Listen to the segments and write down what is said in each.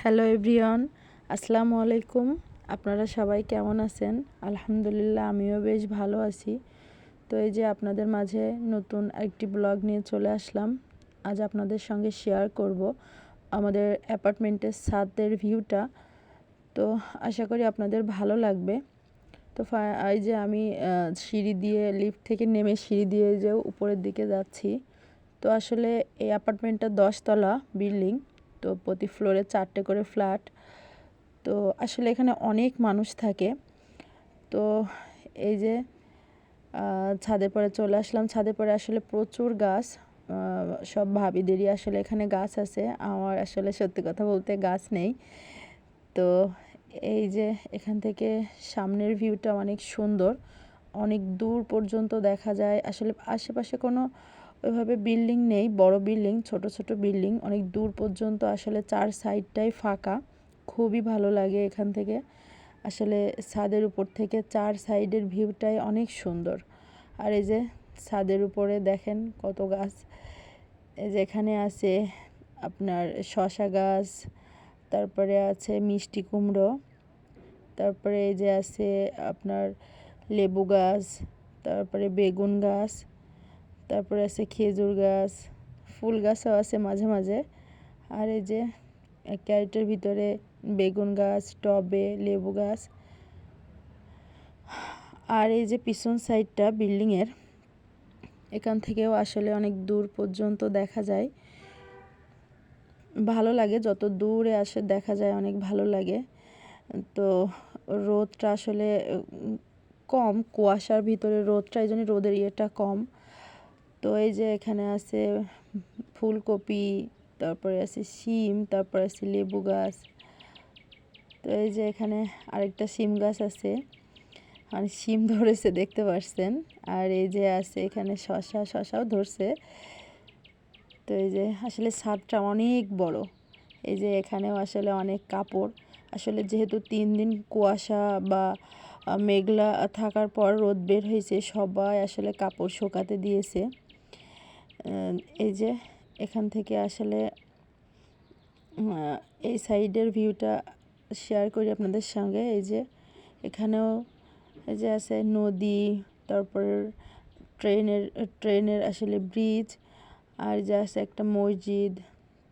Hello everyone, আসসালামু আলাইকুম। আপনারা সবাই কেমন আছেন? আলহামদুলিল্লাহ, আমিও বেশ ভালো আছি। তো এই যে আপনাদের মাঝে নতুন একটি ব্লগ নিয়ে চলে আসলাম। আজ আপনাদের সঙ্গে শেয়ার করব আমাদের অ্যাপার্টমেন্টের ছাদের ভিউটা তো আশা করি আপনাদের ভালো লাগবে। তো এই যে আমি সিঁড়ি দিয়ে লিফট থেকে নেমে সিঁড়ি দিয়ে যে উপরের দিকে যাচ্ছি। তো আসলে এই অ্যাপার্টমেন্টটা দশতলা বিল্ডিং। তো প্রতি ফ্লোরে চারটে করে ফ্ল্যাট। তো আসলে এখানে অনেক মানুষ থাকে। তো এই যে ছাদের পরে চলে আসলাম। ছাদের পরে আসলে প্রচুর গাছ। সব ভাবিদেরই আসলে এখানে গাছ আছে। আমার আসলে সত্যি কথা বলতে গাছ নেই। তো এই যে, এখান থেকে সামনের ভিউটা অনেক সুন্দর। অনেক দূর পর্যন্ত দেখা যায়। আসলে আশেপাশে কোনো ওইভাবে বিল্ডিং নেই, বড় বিল্ডিং ছোট ছোট বিল্ডিং অনেক দূর পর্যন্ত আসলে চার সাইডটাই ফাঁকা। খুবই ভালো লাগে এখান থেকে। আসলে ছাদের উপর থেকে চার সাইডের ভিউটাই অনেক সুন্দর। আর এই যে ছাদের উপরে দেখেন কত গাছ। এই যে এখানে আছে আপনার শশা গাছ, তারপরে আছে মিষ্টি কুমড়ো, তারপরে এই যে আছে আপনার লেবু গাছ, তারপরে বেগুন গাছ তারপরে আছে খেজুর গাছ, ফুল গাছও আছে মাঝে মাঝে। আর এই যে ক্যারেটের ভিতরে বেগুন গাছ, টবে, লেবু গাছ। আর এই যে পিছন সাইডটা বিল্ডিংয়ের, এখান থেকেও আসলে অনেক দূর পর্যন্ত দেখা যায়। ভালো লাগে, যত দূরে আসে দেখা যায় অনেক ভালো লাগে। তো রোদটা আসলে কম, কুয়াশার ভিতরে রোদটা, এই জন্য রোদের ইয়েটা কম। তো এই যে এখানে আছে ফুলকপি, তারপরে আছে শিম, তারপরে আছে লেবু গাছ। তো এই যে এখানে আরেকটা শিম গাছ আছে। আর শিম ধরেছে, দেখতে পাচ্ছেন আর এই যে আছে এখানে শশা, শশাও ধরছে। তো এই যে আসলে ছাদটা অনেক বড়। এই যে এখানেও আসলে অনেক কাপড়। আসলে যেহেতু তিন দিন কুয়াশা বা মেঘলা থাকার পর রোদ বের হয়েছে, সবাই আসলে কাপড় শোকাতে দিয়েছে। এই যে এখান থেকে আসলে এই সাইডের ভিউটা শেয়ার করি আপনাদের সঙ্গে। এই যে এখানেও এই যে আছে নদী, তারপর ট্রেনের ট্রেনের আসলে ব্রিজ আর যে আছে একটা মসজিদ।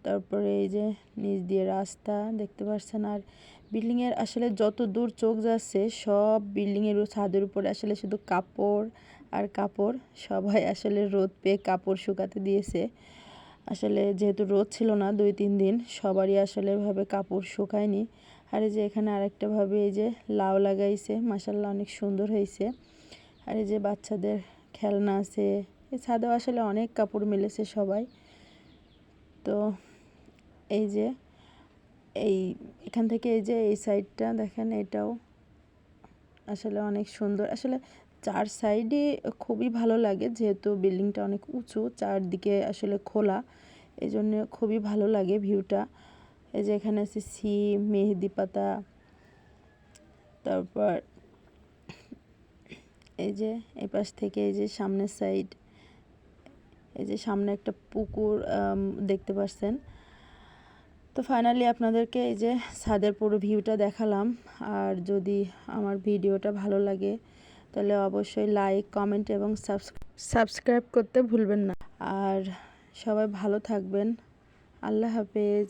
তারপরে এই যে নিচ দিয়ে রাস্তা, দেখতে পাচ্ছেন আর বিল্ডিংয়ের আসলে যত দূর চোখ যাচ্ছে, সব বিল্ডিংয়ের ছাদের উপরে আসলে শুধু কাপড় আর কাপড়, সবাই আসলে রোদ পেয়ে কাপড় শুকাতে দিয়েছে। আসলে যেহেতু রোদ ছিল না দুই, তিন দিন, সবারই আসলে ভাবে কাপড় শুকায়নি। আর এই যে এখানে আরেকটা ভাবে এই যে লাউ লাগাইছে মাসাল্লাহ অনেক সুন্দর হয়েছে। আর এই যে বাচ্চাদের খেলনা আছে এই ছাদেও আসলে অনেক কাপড় মিলেছে সবাই। তো এই যে, এই, এখান থেকে এই যে, এই সাইডটা দেখেন এটাও আসলে অনেক সুন্দর। আসলে চার সাইডে খুবই ভালো লাগে, যেহেতু বিল্ডিংটা অনেক উঁচু, চারদিকে আসলে খোলা এই জন্য খুবই ভালো লাগে ভিউটা। এই যে এখানে আছে সিম, মেহেদি পাতা, তারপর এই যে এই পাশ থেকে এই যে সামনের সাইড, এই যে সামনে একটা পুকুর দেখতে পাচ্ছেন তো ফাইনালি আপনাদেরকে এই যে ছাদের পুরো ভিউটা দেখালাম। আর যদি আমার ভিডিওটা ভালো লাগে, তাহলে অবশ্যই লাইক কমেন্ট এবং সাবস্ক্রাইব করতে ভুলবেন না। আর সবাই ভালো থাকবেন। আল্লাহ হাফেজ।